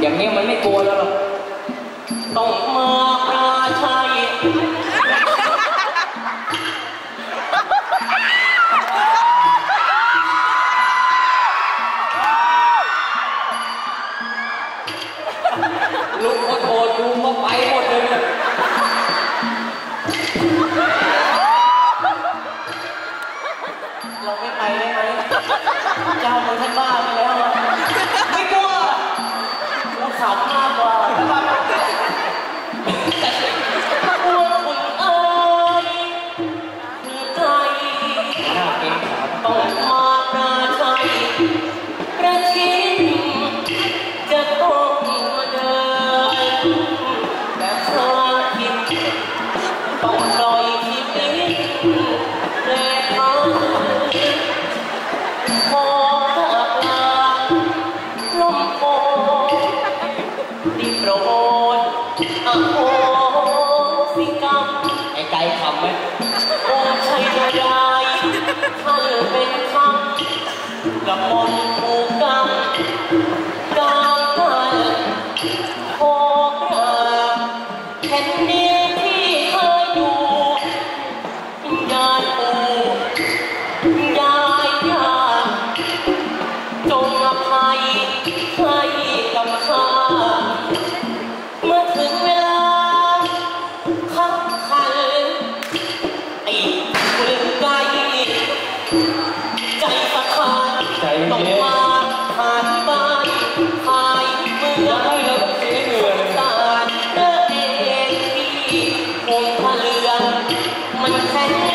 อย่างนี้มันไม่กลัวแล้วหรอกต้องมาปราชัยลุกโอดโดลุงมาไปหมดเลยเราไม่ไปได้ไหมเจ้ามึงท่านบ้าไปแล้วายคำไหมว่าใครจะได้ถ้าเป็นคำละบม Thank you.